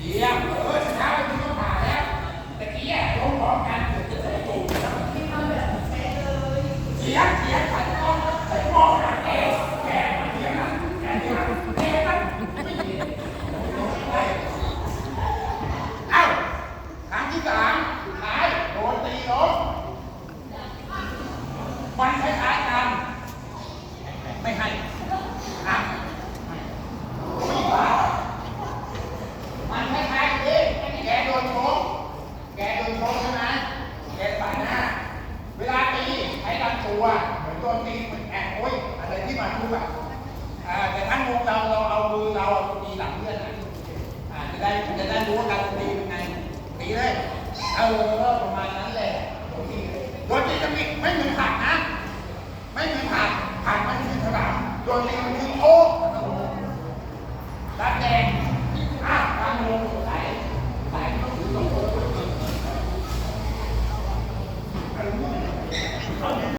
เยี่ยมเออชนะไปคุณก็ผ่านแล้วตะกี้อะลงพร้อมกันเดี๋ยวจะใส่ตูดนะเสียงเสียงใส่กล้องใส่หม้อนะแกแกเสียงนะแกเสียงนะแกนะไม่ดีเอ้าครั้งที่สามสุดท้ายโดนตีล้มมันคล้ายๆกัน ไม่ให้อะไม่ว่ามันคล้ายๆกันดิแกโดนชกแกโดนชกใช่ไหมแกใส่หน้า เวลาตีใช้ลำ ตัวเหมือนโดนตีเหมือนแอบโอ้ยอะไรที่มาทุกอะอ่าแต่ถ้าวงเราเราเอามือเราเอาตีหลังเพื่อนอ่าจะได้จะได้รู้ว่าการตีเป็นไงตีเลยเออประมาณนั้นแหละโดนตีโดนตีจะไม่ไม่เหมือนผักนะ ไม่มีผักผักมันคือฉลามโดนตีมันคือโอ๊กรัดแดงอะตามลงใส่ใส่ต้องถือตรงโอ๊